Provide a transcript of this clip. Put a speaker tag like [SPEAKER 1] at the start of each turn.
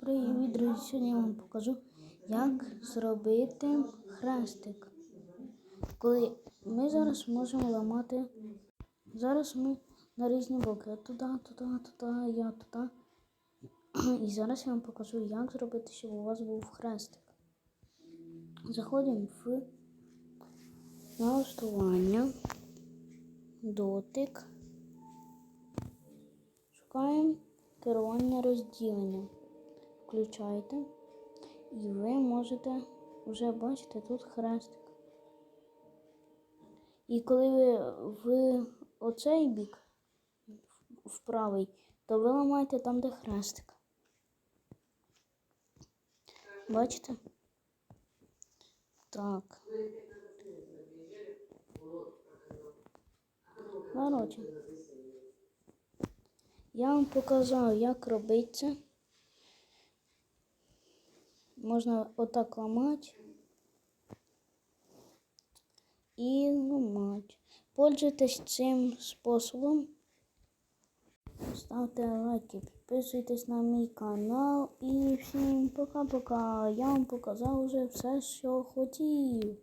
[SPEAKER 1] привіт, друзі! Сьогодні я вам покажу, як зробити хрестик. Коли ми зараз можемо ламати. Зараз ми на різні боки. Туди, туди, туди, я туди. І зараз я вам покажу, як зробити, щоб у вас був хрестик. Заходимо в налаштування, дотик. Шукаємо керування розділення. Включайте. І ви можете вже бачити тут хрестик. І коли ви в оцей бік, в правий, то ви ламаєте там, де хрестик. Бачите? Так. Короче. Я вам показав, як робити це. Можна отак ламати і ламати. Пользуйтесь цим способом. Ставте лайки, підписуйтесь на мій канал і всім пока-пока. Я вам показав вже все, що хотів.